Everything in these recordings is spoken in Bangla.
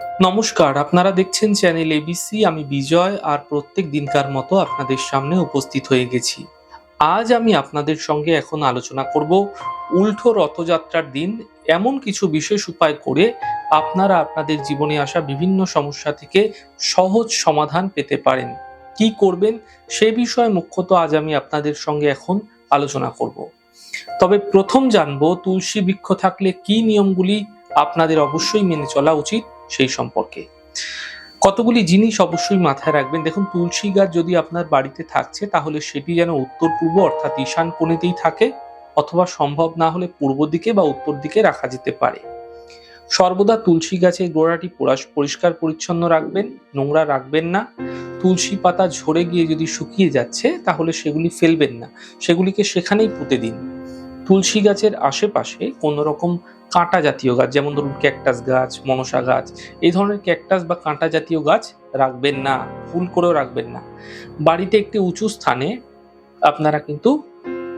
নমস্কার, আপনারা দেখছেন চ্যানেল এবিসি আমি বিজয় আর প্রত্যেক দিনকার মতো আপনাদের সামনে উপস্থিত হয়ে গেছি। আজ আমি আপনাদের সঙ্গে এখন আলোচনা করব উল্টো রথযাত্রার দিন, এমন কিছু বিশেষ উপায় করে আপনারা আপনাদের জীবনে আসা বিভিন্ন সমস্যা থেকে সহজ সমাধান পেতে পারেন। কি করবেন সে বিষয়ে মুখ্যত আজ আমি আপনাদের সঙ্গে এখন আলোচনা করব। তবে প্রথম জানব, তুলসী বৃক্ষ থাকলে কি নিয়মগুলি আপনাদের অবশ্যই মেনে চলা উচিত। সেই সম্পর্কে। কতগুলি জিনিস অবশ্যই মাথায় রাখবেন। দেখুন, তুলসী গাছ যদি আপনার বাড়িতে থাকছে, তাহলে সেটি যেন উত্তর পূর্ব অর্থাৎ ঈশান কোণেতেই থাকে, অথবা সম্ভব না হলে পূর্ব দিকে বা উত্তর দিকে রাখা যেতে পারে। সর্বদা তুলসী গাছের গোড়াটি পরিষ্কার পরিচ্ছন্ন রাখবেন, নোংরা রাখবেন না। তুলসী পাতা ঝরে গিয়ে যদি শুকিয়ে যাচ্ছে, তাহলে সেগুলি ফেলবেন না। সেগুলিকে সেখানেই পুঁতে দিন। তুলসী গাছের আশেপাশে কোনো রকম কাঁটা জাতীয় গাছ, যেমন ধরুন ক্যাকটাস গাছ, মনসা গাছ, এই ধরনের ক্যাকটাস বা কাঁটা জাতীয় গাছ রাখবেন না, ফুল করেও রাখবেন না। বাড়িতে একটি উঁচু স্থানে আপনারা কিন্তু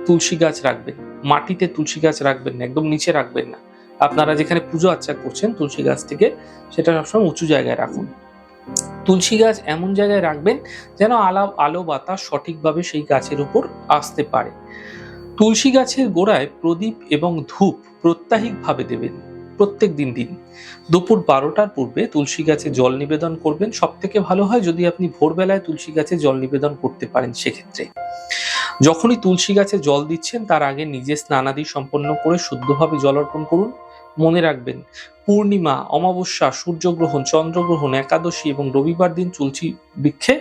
তুলসী গাছ রাখবেন, মাটিতে তুলসী গাছ রাখবেন না, একদম নিচে রাখবেন না। আপনারা যেখানে পুজো আর্চা করছেন তুলসী গাছ থেকে, সেটা সবসময় উঁচু জায়গায় রাখুন। তুলসী গাছ এমন জায়গায় রাখবেন যেন আলো আলো বাতাস সঠিকভাবে সেই গাছের উপর আসতে পারে। তুলসী গাছের গোড়ায় প্রদীপ এবং ধূপ প্রত্যাহিকভাবে দেবেন প্রত্যেক দিন দিন। দুপুর বারোটার পূর্বে তুলসী গাছে জল নিবেদন করবেন। সব থেকে ভালো হয় যদি আপনি ভোরবেলায় তুলসী গাছে জল নিবেদন করতে পারেন সেক্ষেত্রে। যখনই তুলসী গাছে জল দিচ্ছেন, তার আগে নিজে স্নানাদি সম্পন্ন করে শুদ্ধভাবে জল অর্পণ করুন। মনে রাখবেন, পূর্ণিমা, অমাবস্যা, সূর্যগ্রহণ, চন্দ্রগ্রহণ, একাদশী এবং রবিবার দিন তুলসী বৃক্ষে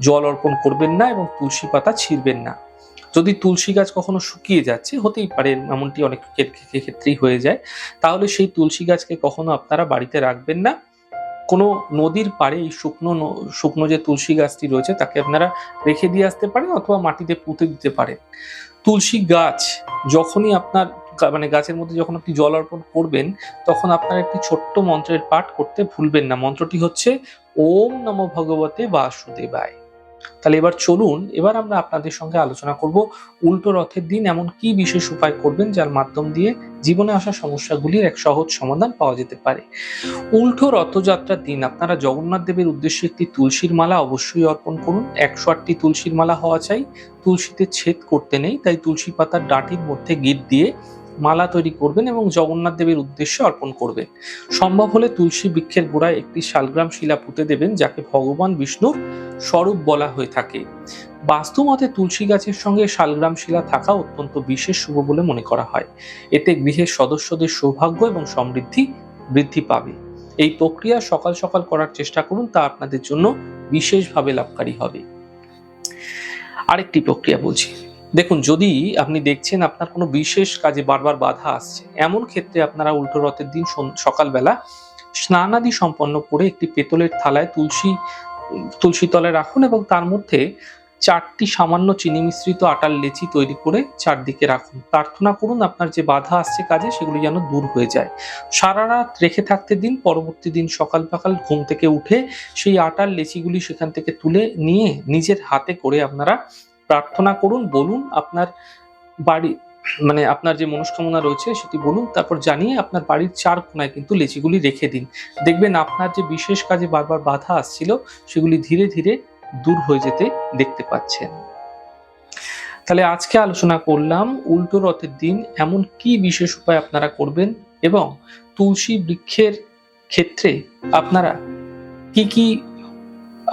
জল অর্পণ করবেন না এবং তুলসী পাতা ছিঁড়বেন না। যদি তুলসী গাছ কখনো শুকিয়ে যাচ্ছে, হতেই পারে এমনটি অনেক ক্ষে- ক্ষে- ক্ষেত্রেই হয়ে যায়। তাহলে সেই তুলসী গাছকে কখনো আপনারা বাড়িতে রাখবেন না। কোনো নদীর পাড়ে এই শুকনো শুকনো যে তুলসী গাছটি রয়েছে, তাকে আপনারা রেখে দিয়ে আসতে পারেন অথবা মাটিতে পুঁতে দিতে পারেন। তুলসী গাছ যখনই আপনার মানে গাছের মধ্যে যখন আপনি জল অর্পণ করবেন, তখন আপনার একটি ছোট্ট মন্ত্রের পাঠ করতে ভুলবেন না। মন্ত্রটি হচ্ছে, ওম নম ভগবতে বাসুদেবায়। তাহলে এবার চলুন, এবার আমরা আপনাদের সঙ্গে আলোচনা করব উল্টো রথের দিন এমন কি বিশেষ উপায় করবেন যার মাধ্যম দিয়ে জীবনে আসা সমস্যাগুলির এক সহজ সমাধান পাওয়া যেতে পারে। উল্টো রথযাত্রার দিন আপনারা জগন্নাথ দেবের উদ্দেশ্যে একটি তুলসীর মালা অবশ্যই অর্পণ করুন। একশো আটটি তুলসীর মালা হওয়া চাই। তুলসীতে ছেদ করতে নেই, তাই তুলসী পাতার ডাঁটির মধ্যে গিট দিয়ে মালা তৈরি করবেন এবং জগন্নাথ দেবের উদ্দেশ্যে অর্পণ করবেন। সম্ভব হলে তুলসী বৃক্ষের গোড়ায় একটি শালগ্রাম শিলা পুঁতে দেবেন, যাকে ভগবান বিষ্ণুর স্বরূপ বলা হয়ে থাকে। বাস্তুমতে তুলসী গাছের সঙ্গে শালগ্রাম শিলা থাকা অত্যন্ত বিশেষ শুভ বলে মনে করা হয়। এতে গৃহের সদস্যদের সৌভাগ্য এবং সমৃদ্ধি বৃদ্ধি পাবে। এই প্রক্রিয়া সকাল সকাল করার চেষ্টা করুন, তা আপনাদের জন্য বিশেষভাবে লাভকারী হবে। আরেকটি প্রক্রিয়া বলছি। দেখুন, যদি আপনি দেখছেন আপনার কোনো বিশেষ কাজে বারবার বাধা আসছে, এমন ক্ষেত্রে আপনারা উল্টো রথের দিন সকালবেলা স্নানাদি সম্পন্ন করে একটি পেতলের থালায় তুলসী তুলসী তলায় রাখুন এবং তার মধ্যে চারটি সামান্য চিনি মিশ্রিত আটার লেচি তৈরি করে চারদিকে রাখুন। প্রার্থনা করুন আপনার যে বাধা আসছে কাজে সেগুলি যেন দূর হয়ে যায়। সারা রাত রেখে থাকতে দিন, পরবর্তী দিন সকাল সকাল ঘুম থেকে উঠে সেই আটার লেচিগুলি সেখান থেকে তুলে নিয়ে নিজের হাতে করে আপনারা প্রার্থনা করুন, বলুন আপনার বাড়ি মানে আপনার যে মনস্কামনা রয়েছে সেটি বলুন, তারপর জানিয়ে আপনার বাড়ির চার কোনায় কিন্তু লেচিগুলি রেখে দিন। দেখবেন আপনার যে বিশেষ কাজে বারবার বাধা আসছিল, সেগুলি ধীরে ধীরে দূর হয়ে যেতে দেখতে পাচ্ছেন। তাহলে আজকে আলোচনা করলাম উল্টো রথের দিন এমন কি বিশেষ উপায় আপনারা করবেন এবং তুলসী বৃক্ষের ক্ষেত্রে আপনারা কি কি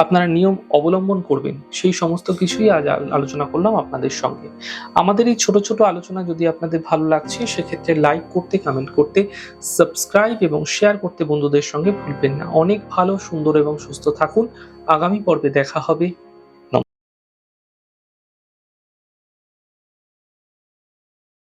আপনারা নিয়ম অবলম্বন করবেন, সেই সমস্ত কিছুই আজ আলোচনা করলাম আপনাদের সঙ্গে। আমাদের এই ছোট ছোট আলোচনা যদি আপনাদের ভালো লাগছে, সেক্ষেত্রে লাইক করতে কমেন্ট করতে সাবস্ক্রাইব এবং শেয়ার করতে বন্ধুদের সঙ্গে ভুলবেন না। অনেক ভালো, সুন্দর এবং সুস্থ থাকুন। আগামী পর্বে দেখা হবে।